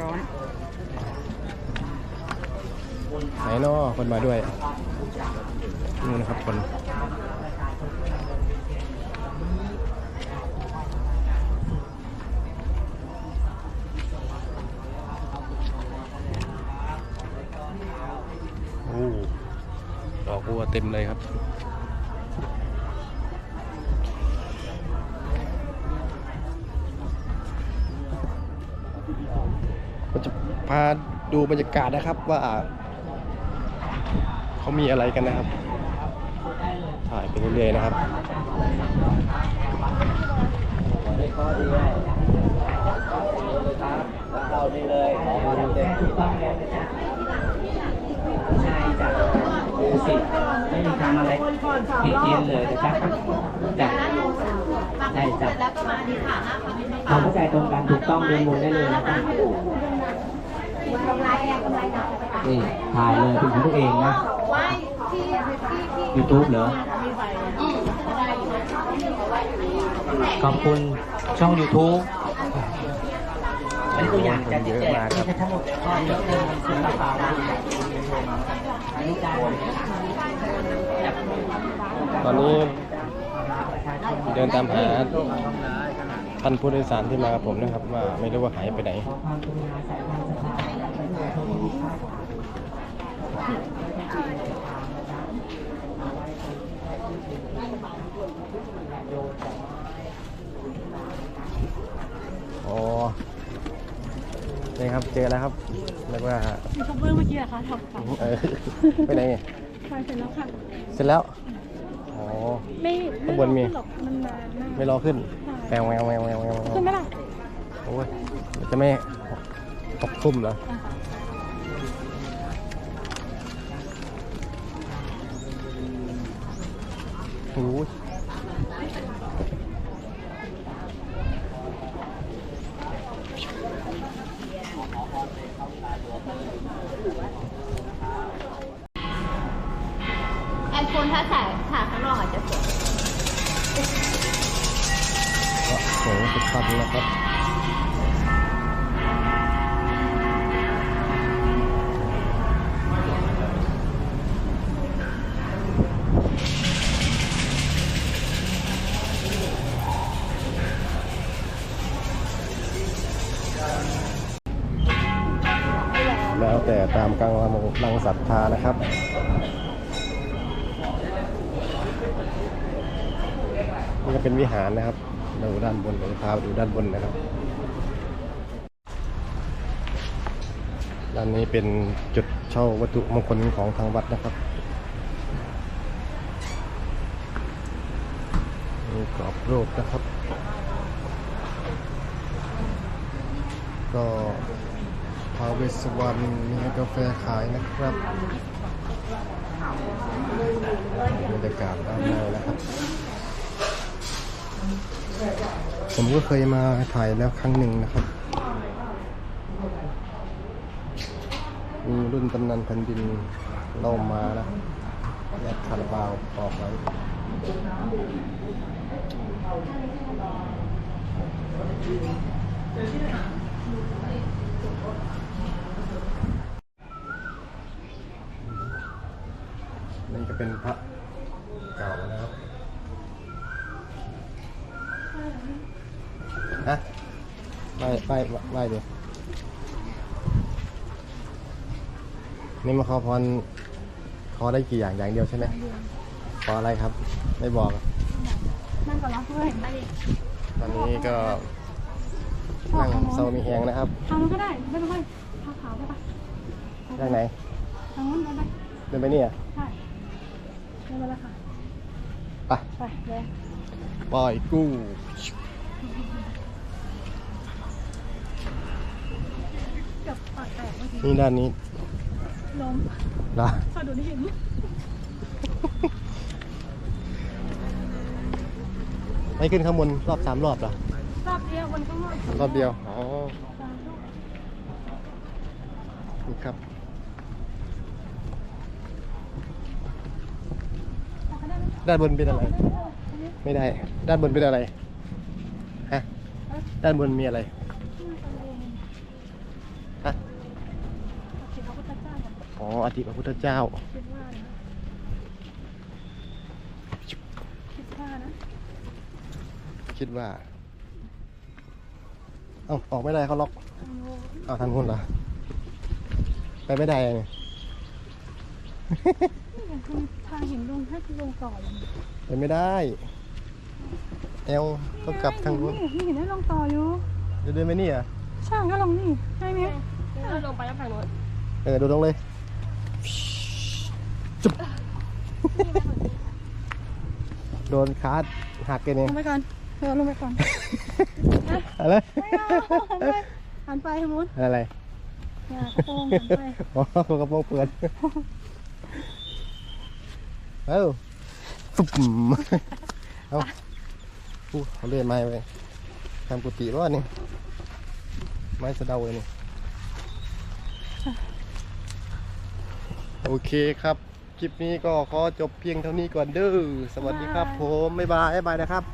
ร้อนไหนนอคนมาด้วยนู่นนะครับคนโอ้ดอกบัวเต็มเลยครับ พาดูบรรยากาศนะครับว่าเขามีอะไรกันนะครับ ถ่ายไปเรื่อยๆนะครับเราดีเลยขอมาทำเต็มที่ต้องเลยนะจ๊ะใช่จ้ะดูสิไม่มีทำอะไรผิดเพี้ยนเลยนะจ๊ะจ้ะใช่จ้ะแล้วก็มาดีค่ะหน้าพันธุ์ความเข้าใจตรงกันถูกต้องเดินวนได้เลยนะจ๊ะกำไรอะกำไรห นักนี่ถ่ายเลยเป็นของตัวเองนะไว้ที่ที่ที่ยูทูบเหรอ ขอบคุณช่อง YouTube อันนี้ตัวอย่างจะแจกไม่ใช่ทั้งหมดเลยก็ยกเงินส่วนต่างๆอันนี้การตอนนี้เดินตามหาท่านผู้โดยสารที่มากับผมนะครับ ว่าไม่รู้ว่าหายไปไหน อ๋อนี่ครับเจอแล้วครับเรียกว่ายูทูบเบอร์เมื่อกี้อะคะทำค่ะเออไปไหนเนี่ยถ่ายเสร็จแล้วค่ะ เสร็จแล้วอ๋อ ไม่ข้างบนมีไรอขึ้หรอกมันนานมากไม่รอขึ้นแมวแมวแมวแมวแมวขึ้นไหมล่ะโอ้ยมันจะไม่ตกทุ่มเหรอ โอ้ยไอโฟนถ้าใส่ถ่ายข้างนอกอาจจะสวยโอ้โหสุดยอดแล้วครับ ศรัทธานะครับ นี่ก็เป็นวิหารนะครับดูด้านบนเดี๋ยวพาไปดูด้านบนนะครับ ด้านนี้เป็นจุดเช่าวัตถุมงคลของทางวัดนะครับมีกรอบรูปนะครับ ก็ พาเวสสวรรณมีกาแฟขายนะครับบรรยากาศด้านในนะครับ ผมก็เคยมาถ่ายแล้วครั้งหนึ่งนะครับมีรุ่นตำนานแผ่นดินเล่ามานะแอดคาราบาวออกไว้ นี่ก็เป็นพระเก่านะครับฮะไปไปไปดินี่มาขอพรขอได้กี่อย่างอย่างเดียวใช่ไหมขออะไรครับ ไม่บอกนั่งก่อนนะเพื่อนไปดิตอนนี้ก็นั่งเซามีแหงนะครับทางนู้นก็ได้ไม่ต้องไปทางขาวไปปะทางไหนทางนู้นไปไปเดินไปนี่อะใช่ เดินไปเลยค่ะ ไป ไปเลยปล่อยกู้เกือบปากแตกเมื่อกี้นี่ด้านนี้ล้มละสะดุดหินไม่ขึ้นข้างบนรอบสามรอบเหรอ รอบเดียววันข้างนอกรอบเดียว อ๋อสามรอบนี่ครับ แต่ก็ได้ไหมด้านบนเป็นอะไรอันนี้ไม่ได้ ด้านบนเป็นอะไร ฮะ ด้านบนมีอะไรที่มันเป็นเองฮะโอเคพระพุทธเจ้าแบบอ๋ออธิพระพุทธเจ้าคิดว่านะคิดว่านะคิดว่า เอ้าออกไม่ได้เขาล็อกทางโน้นเอาทางนู้นเหรอ ไปไม่ได้ไง นี่ไงคือทางเห็นลงให้ลงต่อเลยนี่ไปไม่ได้ เอลต้องกลับทางนู้นนี่เห็นได้ลงต่ออยู่จะเดินไปนี่เหรอะช่างก็ลงนี่ใช่ไหมเราลงไปแล้วทางโน้นเออดูลงเลยจุ๊บโดนคาร์ดหักกันเอลงงไปก่อนเออลงไปก่อนอะไรไม่เอาหันไปหันไปทางโน้นอะไร อย่ากระโปรงหันไป อ๋อกระโปรงเปิด เอ้าตุ๊บเอาอู้เขาเลื่อนไม้ไปทำกุฏิรอดนี่ไม้สะเดาเลยนี่โอเคครับ คลิปนี้ก็ขอจบเพียงเท่านี้ก่อนเด้อสวัสดีครับผม บ๊ายบาย บ๊ายบายนะครับ